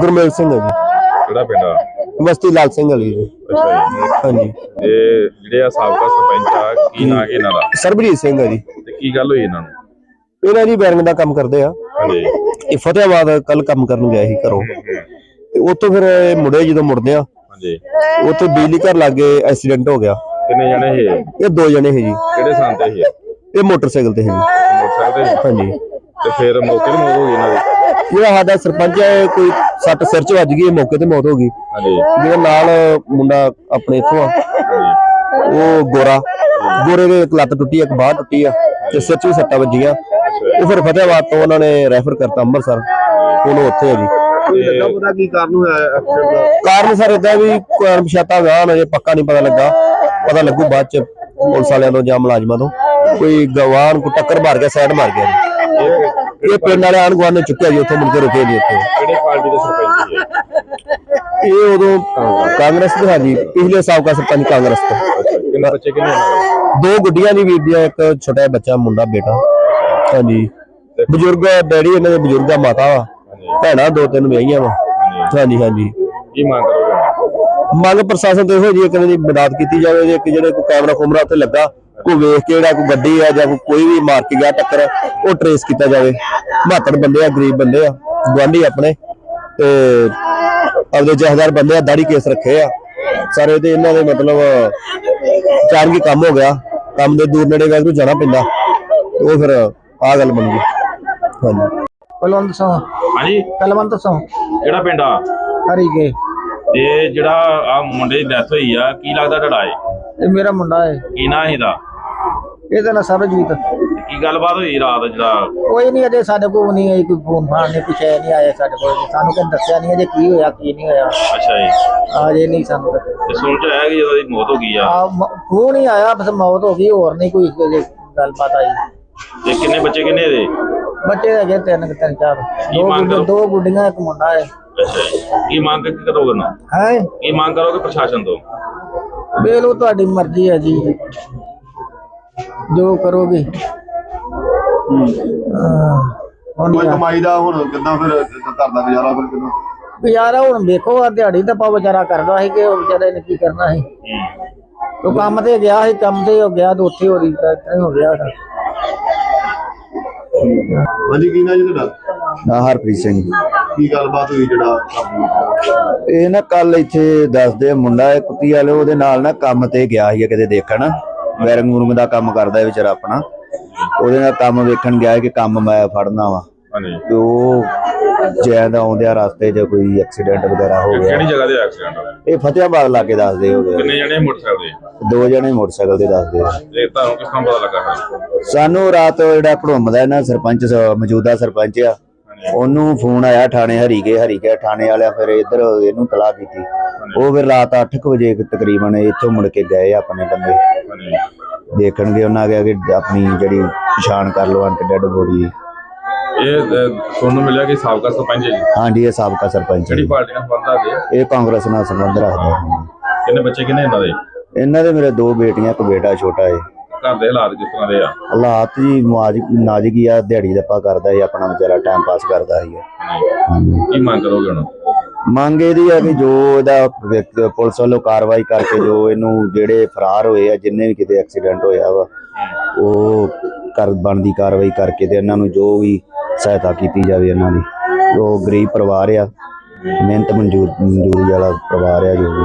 ਗੁਰਮੇਲ ਸਿੰਘ ਹੈ ਜੀ। ਕਿਹੜਾ ਪਿੰਡ ਆ? ਬਸਤੀ ਲਾਲ ਸਿੰਘ ਵਾਲੀ ਜੀ। ਅੱਛਾ ਜੀ। ਹਾਂਜੀ। ਤੇ ਜਿਹੜੇ ਆ ਸਾਬਕਾ ਸਰਪੰਚ ਆ ਕੀ ਨਾਂ ਇਹਨਾਂ ਦਾ? ਸਰਬਜੀਤ ਸਿੰਘ ਹੈ ਜੀ। ਤੇ ਕੀ ਗੱਲ ਹੋਈ ਇਹਨਾਂ ਨੂੰ? ਇਹਨਾਂ ਜੀ ਬੈਰਿੰਗ ਦਾ ਕੰਮ ਕਰਦੇ ਆ। ਹਾਂਜੀ। ਇਹ ਫਤਿਆਬਾਦ ਕੱਲ ਕੰਮ ਕਰਨ ਗਿਆ ਸੀ ਘਰੋਂ। ਤੇ ਉੱਥੋਂ ਫਿਰ ਇਹ ਮੁੜੇ ਜਦੋਂ ਮੁੜਦੇ ਆ ਹਾਂਜੀ। ਉੱਥੇ ਬਿਜਲੀ ਘਰ ਲਾਗੇ ਐਕਸੀਡੈਂਟ ਹੋ ਗਿਆ। ਕਿੰਨੇ ਜਣੇ ਇਹ? ਇਹ ਦੋ ਜਣੇ ਹੈ ਜੀ। ਕਿਹੜੇ ਸੰਨ ਤੇ ਇਹ? ਇਹ ਮੋਟਰਸਾਈਕਲ ਤੇ ਹੈ ਜੀ। ਮੋਟਰਸਾਈਕਲ ਤੇ ਹਾਂਜੀ। ਤੇ ਫਿਰ ਮੌਕੇ ਤੇ ਮੌਤ ਹੋ ਗਈ ਇਹਨਾਂ ਦੀ? ਜਿਹੜਾ ਸਾਡਾ ਸਰਪੰਚ ਹੈ ਕੋਈ ਸੱਟ ਸਿਰ 'ਚ ਵੱਜ ਗਈ ਇਹ ਮੌਕੇ ਤੇ ਮੌਤ ਹੋ ਗਈ। ਹਾਂਜੀ। ਜਿਹੜਾ ਨਾਲ ਮੁੰਡਾ ਆਪਣੇ ਇੱਥੋਂ ਆ। ਹਾਂਜੀ ਉਹ ਗੋਰਾ। ਗੋਰੇ ਦੇ ਇੱਕ ਲੱਤ ਟੁੱਟੀ ਆ, ਇੱਕ ਬਾਹ ਟੁੱਟੀ ਆ ਤੇ ਸਿਰ 'ਚ ਵੀ ਸੱਟਾਂ ਵੱਜੀਆਂ। ਉਹ ਫਿਰ ਫਤਿਆਬਾਦ ਤੋਂ ਉਹਨਾਂ ਨੇ ਰੈਫਰ ਕਰਤਾ ਅੰਮ੍ਰਿਤਸਰ। ਹੁਣ ਉਹ ਉੱਥੇ ਹੈ ਜੀ। ਕੋਈ ਲੱਗਾ ਪਤਾ ਕੀ ਕਾਰਨ ਹੋਇਆ ਐਕਸੀਡੈਂਟ ਦਾ? ਕਾਰਨ ਸਰ ਇਦਾਂ ਵੀ ਕੋਈ ਅਣਪਛਾਤਾ ਵਿਆਹ ਅਜੇ ਪੱਕਾ ਨਹੀਂ ਪਤਾ ਲੱਗਾ ਪਤਾ ਲੱਗੂ ਬਾਅਦ ਚ ਪੁਲਿਸ ਵਾਲਿਆਂ ਤੋਂ ਜਾਂ ਮੁਲਾਜ਼ਮਾਂ ਤੋਂ। ਕੋਈ ਗਵਾਨ ਕੋ ਟੱਕਰ ਮਾਰ ਗਿਆ ਸਾਈਡ ਮਾਰ ਗਿਆ ਜੀ। ਇਹ ਪਿੰਡ ਵਾਲੇ ਆਣ ਗਵਾਨ ਨੇ ਚੁੱਕਿਆ ਜੀ ਉੱਥੋਂ ਮੁੜ ਕੇ ਰੁਕੇ ਨਹੀਂ ਉੱਥੇ ਕਿਹੜੇ ਪਾਰਟੀ ਦੇ ਸਰਪੰਚ ਸੀ ਇਹ? ਉਦੋਂ ਕਾਂਗਰਸ ਦੇ ਹਾਜੀ ਪਿਛਲੇ ਸਾਬਕਾ ਸਰਪੰਚ ਕਾਂਗਰਸ ਤੋਂ। ਕਿੰਨੇ ਬੱਚੇ ਕਿੰਨੇ ਇਹਨਾਂ ਦੇ ਗੁੱਡੀਆਂ ਦੀ ਵੀਰ ਦੀਆਂ ਇੱਕ ਛੋਟਾ ਬੱਚਾ ਮੁੰਡਾ ਬੇਟਾ। ਹਾਂਜੀ। ਬਜ਼ੁਰਗ ਡੈਡੀ ਇਹਨਾਂ ਦੇ ਬਜ਼ੁਰਗ ਦਾ ਮਾਤਾ ਵਾ। ਭੈਣਾਂ ਦੋ ਤਿੰਨ ਵਿਆਹੀਆਂ ਵਾ। ਹਾਂਜੀ। ਹਾਂਜੀ ਕੀ ਮੰਗ ਕਰੋਗੇ? ਮੰਗ ਪ੍ਰਸ਼ਾਸਨ ਤੋਂ ਇਹੋ ਜੀ ਇੱਕ ਦੀ ਮਦਦ ਕੀਤੀ ਜਾਵੇ ਜੇ ਇੱਕ ਜਿਹੜੇ ਕੋਈ ਕੈਮਰਾ ਕੁਮਰਾ ਉੱਥੇ ਲੱਗਾ ਕੋਈ ਵੇਖ ਕੇ ਜਿਹੜਾ ਕੋਈ ਗੱਡੀ ਆ ਜਾਂ ਕੋਈ ਵੀ ਮਾਰ ਕੇ ਗਿਆ ਟੱਕਰ ਉਹ ਟਰੇਸ ਕੀਤਾ ਜਾਵੇ। ਮਾਤੜ ਬੰਦੇ ਆ ਗਰੀਬ ਬੰਦੇ ਆ ਗੁਆਂਢੀ ਆਪਣੇ। ਤੇ ਆਪਦੇ ਜਹਦਾਰ ਬੰਦੇ ਆ ਦਾੜੀ ਕੇਸ ਰੱਖੇ ਆ। ਸਾਰੇ ਤੇ ਇਹਨਾਂ ਦੇ ਮਤਲਬ ਚਾਰਗੀ ਕੰਮ ਹੋ ਗਿਆ। ਕੰਮ ਦੇ ਦੂਰ ਨੇੜੇ ਵੈਗਰੂ ਜਾਣਾ ਪੈਂਦਾ। ਉਹ ਫਿਰ ਆ ਗੱਲ ਬਣ ਗਈ। ਹਾਂਜੀ। ਸਿੰਘ ਹਾਂਜੀ। ਕਲਵੰਤ ਸਿੰਘ ਕਿਹੜਾ ਪਿੰਡ ਆ? ਹਰੀਕੇ। ਤੇ ਜਿਹੜਾ ਆ ਮੁੰਡੇ ਦੀ ਡੈਥ ਹੋਈ ਆ ਕੀ ਲੱਗਦਾ ਤੁਹਾਡਾ ਇਹ? ਇਹ ਮੇਰਾ ਮੁੰਡਾ ਹੈ। ਕੀ ਨਾਂ ਇਹਦਾ? ਇਹਦਾ ਨਾਂ ਸਰਬਜੀਤ। ਤੇ ਕੀ ਗੱਲਬਾਤ ਹੋਈ ਰਾਤ ਜਿਹੜਾ? ਕੋਈ ਨਹੀਂ ਅਜੇ ਸਾਡੇ ਕੋਲ ਨਹੀਂ ਆਈ ਕੋਈ ਫੋਨ ਫਾਨ ਨਹੀਂ ਹੈ ਨਹੀਂ ਆਇਆ ਸਾਡੇ ਕੋਲ। ਸਾਨੂੰ ਕੋਈ ਦੱਸਿਆ ਨਹੀਂ ਅਜੇ ਕੀ ਹੋਇਆ ਕੀ ਨਹੀਂ ਹੋਇਆ। ਅੱਛਾ ਜੀ। ਅਜੇ ਨਹੀਂ ਸਾਨੂੰ। ਦੱਸਿਆ। ਤੇ ਸੁਣ ਚ ਆਇਆ ਕਿ ਜਦੋਂ ਦੀ ਮੌਤ ਹੋ ਗਈ ਆ? ਆ ਮ- ਫੋਨ ਹੀ ਆਇਆ ਬਸ ਮੌਤ ਹੋ ਗਈ ਹੋਰ ਨਹੀਂ ਕੋਈ ਅਜੇ ਗੱਲਬਾਤ ਆਈ। ਤੇ ਕਿੰਨੇ ਬੱਚੇ ਕਿੰਨੇ ਇਹਦੇ? ਬੱਚੇ ਹੈਗੇ ਤਿੰਨ ਕੁ ਤਿੰਨ ਚਾਰ। ਕੀ ਦੋ ਮੰਗ ਗੁੱਡ- ਦੋ ਗੁੱਡੀਆਂ ਇੱਕ ਮੁੰਡਾ ਹੈ। ਅੱਛਾ ਜੀ। ਕੀ ਮੰਗ ਕੀ ਕਰੋਗੇ ਨਾ? ਹੈ? ਕੀ ਮੰਗ ਕਰੋਗੇ ਪ੍ਰਸ਼ਾਸਨ ਤੋਂ? ਲਓ ਤੁਹਾਡੀ ਮਰਜ਼ੀ ਹੈ ਜੀ। ਜੋ ਕਰੋਗੇ। ਹਾਂ। ਹੁਣ ਕੋਈ ਕਮਾਈ ਦਾ ਹੁਣ ਕਿੱਦਾਂ ਫਿਰ ਘਰ ਦਾ ਗੁਜ਼ਾਰਾ ਫਿਰ ਕਿੱਦਾਂ? ਗੁਜ਼ਾਰਾ ਹੁਣ ਦੇਖੋ ਆ ਦਿਹਾੜੀ ਤਾਂ ਪਾ ਵਿਚਾਰਾ ਕਰਦਾ ਸੀ ਕਿ ਉਹ ਵਿਚਾਰੇ ਨੇ ਕੀ ਕਰਨਾ ਸੀ। ਉਹ ਕੰਮ ਤੇ ਗਿਆ ਸੀ ਕੰਮ ਤੇ ਹੋ ਗਿਆ ਤੇ ਉੱਥੇ ਹੋ ਰਹੀ ਤਾਂ ਹੋ ਗਿਆ ਸੀ। ਹਾਂਜੀ ਕੀ ਨਾ ਜੀ ਤੁਹਾਡਾ? ਨਾ ਹਰਪ੍ਰੀਤ ਸਿੰਘ। ਕੀ ਗੱਲਬਾਤ ਹੋਈ ਜਿਹੜਾ ਇਹ ਨਾ ਕੱਲ ਇੱਥੇ ਦੱਸਦੇ ਆ ਮੁੰਡਾ ਇਹ ਕੁੱਤੀ ਵਾਲੇ ਉਹਦੇ ਨਾਲ ਨਾ ਕੰਮ ਤੇ ਗਿਆ ਸੀ ਕਿਤੇ ਦੇਖਣ। ਵੈਰੰਗ ਮੁਰੰਗ ਦਾ ਕੰਮ ਕਰਦਾ ਹੈ ਵਿਚਾਰਾ ਆਪਣਾ। ਉਹਦੇ ਨਾਲ ਕੰਮ ਵੇਖਣ ਗਿਆ ਕਿ ਕੰਮ ਮੈਂ ਫੜਨਾ ਵਾ। ਹਾਂਜੀ। ਤੇ ਉਹ ਜੈਦ ਆਉਂਦਿਆ ਰਸਤੇ 'ਚ ਕੋਈ ਐਕਸੀਡੈਂਟ ਵਗੈਰਾ ਹੋ ਗਿਆ। ਕਿਹੜੀ ਜਗ੍ਹਾ ਤੇ ਐਕਸੀਡੈਂਟ ਇਹ ਫਤਿਆਬਾਦ ਲਾ ਕੇ ਦੱਸਦੇ ਹੋ ਕਿੰਨੇ ਜਣੇ ਮੋਟਰਸਾਈਕਲ ਤੇ? ਦੋ ਜਣੇ ਮੋਟਰਸਾਈਕਲ ਤੇ ਦੱਸਦੇ ਆ। ਤੇ ਤੁਹਾਨੂੰ ਕਿਸ ਤਰ੍ਹਾਂ ਪਤਾ ਲੱਗਾ ਸਾਨੂੰ ਰਾਤ ਜਿਹੜਾ ਘੜੁੰਮਦਾ ਇਹਨਾਂ ਸਰਪੰਚ ਸ- ਮੌਜੂਦਾ ਸਰਪੰਚ ਆ ਉਹਨੂੰ ਫੋਨ ਆਇਆ ਥਾਣੇ ਹਰੀਕੇ ਹਰੀਕੇ ਥਾਣੇ ਵਾਲਿਆਂ ਫਿਰ ਇੱਧਰ ਇਹਨੂੰ ਤਲਾਹ ਕੀਤੀ। ਉਹ ਫਿਰ ਰਾਤ 8:00 ਵਜੇ ਤਕਰੀਬਨ ਇੱਥੋਂ ਮੁੜ ਕੇ ਗਏ ਆਪਣੇ ਬੰਦੇ। ਦੇਖਣਗੇ ਉਹਨਾਂ ਕਿਹਾ ਕਿ ਆਪਣੀ ਜਿਹੜੀ ਪਛਾਣ ਕਰ ਲਓ ਅੰਕ ਡੈਡ ਬੋਡੀ ਇਹ ਸੁਣਨ ਨੂੰ ਮਿਲਿਆ ਕਿ ਸਾਬਕਾ ਸਰਪੰਚ ਹੈ ਜੀ? ਹਾਂਜੀ ਇਹ ਸਾਬਕਾ ਸਰਪੰਚ ਹੈ ਕਿਹੜੀ ਪਾਰਟੀ ਨਾਲ ਸੰਬੰਧ ਰੱਖਦੇ ਇਹ? ਕਾਂਗਰਸ ਨਾਲ ਸੰਬੰਧ ਰੱਖਦਾ ਹੈ ਕਿੰਨੇ ਬੱਚੇ ਕਿੰਨੇ ਇਹਨਾਂ ਦੇ? ਇਹਨਾਂ ਦੇ ਮੇਰੇ ਦੋ ਬੇਟੀਆਂ ਇੱਕ ਬੇਟਾ ਛੋਟਾ ਹੈ। ਘਰ ਦੇ ਹਾਲਾਤ ਕਿਸ ਤਰ੍ਹਾਂ ਦੇ ਆ? ਹਾਲਾਤ ਜੀ ਨਾਜ਼ੁਕ ਨਾਜ਼ੁਕੀ ਆ ਦਿਹਾੜੀ ਦੱਪਾ ਕਰਦਾ ਹੈ ਆਪਣਾ ਵਿਚਾਰਾ ਟਾਈਮ ਪਾਸ ਕਰਦਾ ਹੈ। ਕੀ ਮੰਗ ਕਰੋਗੇ ਹੁਣ? ਮੰਗ ਇਹਦੀ ਆ ਕਿ ਜੋ ਇਹਦਾ ਪੁਲਿਸ ਵੱਲੋਂ ਕਾਰਵਾਈ ਕਰਕੇ ਜੋ ਇਹਨੂੰ ਜਿਹੜੇ ਫਰਾਰ ਹੋਏ ਆ ਜਿੰਨੇ ਵੀ ਕਿਤੇ ਐਕਸੀਡੈਂਟ ਹੋਇਆ ਵਾ ਉਹ ਕਰ ਬਣਦੀ ਕਾਰਵਾਈ ਕਰਕੇ ਤੇ ਇਹਨਾਂ ਨੂੰ ਜੋ ਵੀ ਸਹਾਇਤਾ ਕੀਤੀ ਜਾਵੇ ਇਹਨਾਂ ਦੀ। ਉਹ ਗਰੀਬ ਪਰਿਵਾਰ ਆ ਮਿਹਨਤ ਮਨਜ਼ੂਰ ਮਨਜ਼ੂਰੀ ਵਾਲਾ ਪਰਿਵਾਰ ਆ ਜੋ ਵੀ।